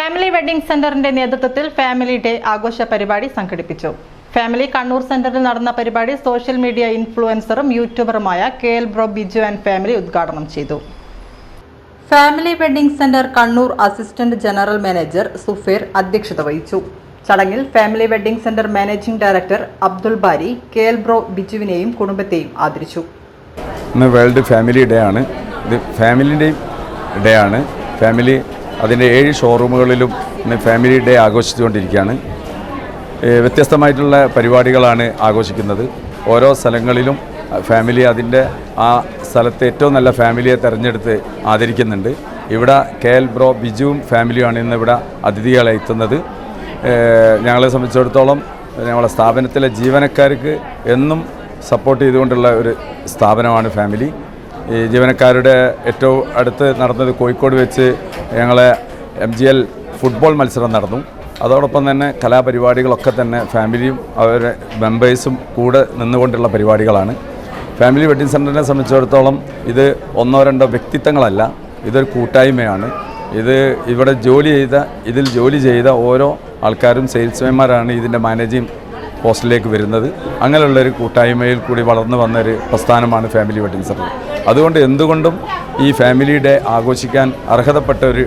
Family wedding സെന്ററിന്റെ നേതൃത്വത്തിൽ family day ആഘോഷ പരിപാടി സംഘടിപ്പിച്ചു. ഫാമിലി കണ്ണൂർ സെന്ററിൽ നടന്ന പരിപാടി സോഷ്യൽ മീഡിയ ഇൻഫ്ലുവൻസറും യൂട്യൂബറുമായ K L bro Biju and family ഉദ്ഘാടനം ചെയ്തു. Family wedding centre Kannur assistant general manager Sufair അധ്യക്ഷത വഹിച്ചു. ചടങ്ങിൽ family wedding centre managing director Abdul Bari K L bro ബിജുവിനെയും കുടുംബത്തെയും ആദരിച്ചു. ഇന്ന് വേൾഡ് ഫാമിലി ഡേ ആണ്. ഇത് ഫാമിലിന്റെയും ഡേ ആണ്. ഫാമിലി അതിന്റെ ഏഴ് ഷോറൂമുകളിലും ഫാമിലി ഡേ ആഘോഷിച്ചുകൊണ്ടിരിക്കുകയാണ്. വ്യത്യസ്തമായിട്ടുള്ള പരിപാടികളാണ് ആഘോഷിക്കുന്നത്. ഓരോ സ്ഥലങ്ങളിലും ഫാമിലി അതിന്റെ ആ സ്ഥലത്തെ ഏറ്റവും നല്ല ഫാമിലിയെ തിരഞ്ഞെടുത്ത് ആദരിക്കുന്നുണ്ട്. ഇവിടെ കെ എൽ ബ്രോ ബിജുവും ഫാമിലിയുമാണ് ഇന്ന് ഇവിടെ അതിഥികളെ എത്തുന്നത്. ഞങ്ങളെ സംബന്ധിച്ചിടത്തോളം ഞങ്ങളുടെ സ്ഥാപനത്തിലെ ജീവനക്കാർക്ക് എന്നും സപ്പോർട്ട് ചെയ്തുകൊണ്ടുള്ള ഒരു സ്ഥാപനമാണ് ഫാമിലി ഈ ജീവനക്കാരുടെ ഏറ്റവും അടുത്ത് നടന്നത് കോഴിക്കോട് വെച്ച് ഞങ്ങളെ എം ജി എൽ ഫുട്ബോൾ മത്സരം നടന്നു. അതോടൊപ്പം തന്നെ കലാപരിപാടികളൊക്കെ തന്നെ ഫാമിലിയും അവരുടെ മെമ്പേഴ്സും കൂടെ നിന്നുകൊണ്ടുള്ള പരിപാടികളാണ്. ഫാമിലി വെഡ്ഡിംഗ് സെന്ററിനെ സംബന്ധിച്ചിടത്തോളം ഇത് ഒന്നോ രണ്ടോ വ്യക്തിത്വങ്ങളല്ല ഇതൊരു കൂട്ടായ്മയാണ്. ഇത് ഇവിടെ ജോലി ചെയ്ത ഇതിൽ ജോലി ചെയ്ത ഓരോ ആൾക്കാരും സെയിൽസ്മാൻമാരാണ് ഇതിന്റെ മാനേജിങ് പോസ്റ്റിലേക്ക് വരുന്നത്. അങ്ങനെയുള്ളൊരു കൂട്ടായ്മയിൽ കൂടി വളർന്നു വന്നൊരു പ്രസ്ഥാനമാണ് ഫാമിലി വെഡിങ് സെന്റർ അതുകൊണ്ട് എന്തുകൊണ്ടും ഈ ഫാമിലി ഡേ ആഘോഷിക്കാൻ അർഹതപ്പെട്ട ഒരു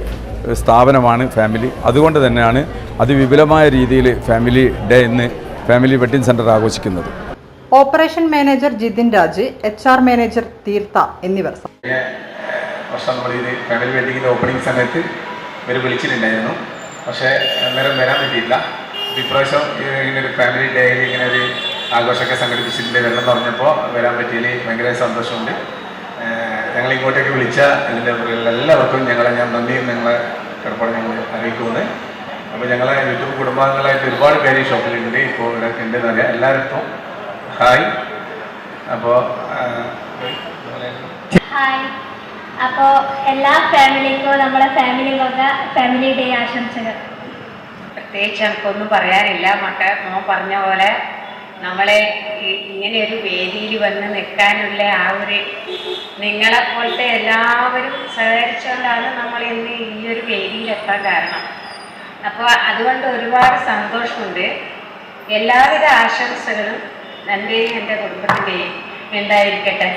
സ്ഥാപനമാണ് ഫാമിലി. അതുകൊണ്ട് തന്നെയാണ് അതിവിപുലമായ രീതിയിൽ ഫാമിലി ഡേ ഇന്ന് ഫാമിലി വെഡിങ് സെന്റർ ആഘോഷിക്കുന്നത്. Operation manager Jithin Raj H R manager Theertha എന്നിവർ വർഷം നമ്മൾ ഇത് ഫാമിലി വെഡിങ്ങിന്റെ ഓപ്പണിംഗ് സമയത്ത് ഇവർ വിളിച്ചിട്ടുണ്ടായിരുന്നു. പക്ഷേ അന്നേരം വരാൻ പറ്റിയില്ല. ഇപ്രാവശ്യം ഇങ്ങനെ ഒരു ഫാമിലി ഡേയിൽ ഇങ്ങനെ ഒരു ആഘോഷമൊക്കെ സംഘടിപ്പിച്ചിട്ടുണ്ട് വെള്ളം പറഞ്ഞപ്പോൾ വരാൻ പറ്റിയതിൽ ഭയങ്കര സന്തോഷമുണ്ട്. ഞങ്ങൾ ഇങ്ങോട്ടേക്ക് വിളിച്ച എന്റെ എല്ലാവർക്കും ഞങ്ങളെ ഞാൻ നന്ദിയും ഞങ്ങളെ കടപ്പാട് ഞങ്ങൾ അറിയിക്കുന്നത് അപ്പോൾ ഞങ്ങളെ യൂട്യൂബ് കുടുംബാംഗങ്ങളായിട്ട് ഒരുപാട് പേര് ഈ ഷോപ്പിലുണ്ട്. ഇപ്പോൾ ഇവിടെ ഉണ്ടെന്ന് അറിയാം. എല്ലാവർക്കും ഹായ്. അപ്പോൾ ഹായ്. അപ്പോൾ എല്ലാ ഫാമിലിക്കും നമ്മളെ ഫാമിലി വക ഫാമിലി ഡേ ആശംസകൾ. പ്രത്യേകിച്ച് എനിക്കൊന്നും പറയാനില്ല. മക്കൾ മോൻ പറഞ്ഞ പോലെ നമ്മളെ ഇങ്ങനെ ഒരു വേദിയിൽ വന്ന് നിൽക്കാനുള്ള ആ ഒരു നിങ്ങളെ പോലത്തെ എല്ലാവരും സഹകരിച്ചുകൊണ്ടാണ് നമ്മൾ ഇന്ന് ഈ ഒരു വേദിയിലെത്താൻ കാരണം. അപ്പോൾ അതുകൊണ്ട് ഒരുപാട് സന്തോഷമുണ്ട്. എല്ലാവിധ ആശംസകളും എന്റെയും എന്റെ കുടുംബത്തിന്റെയും ഉണ്ടായിരിക്കട്ടെ.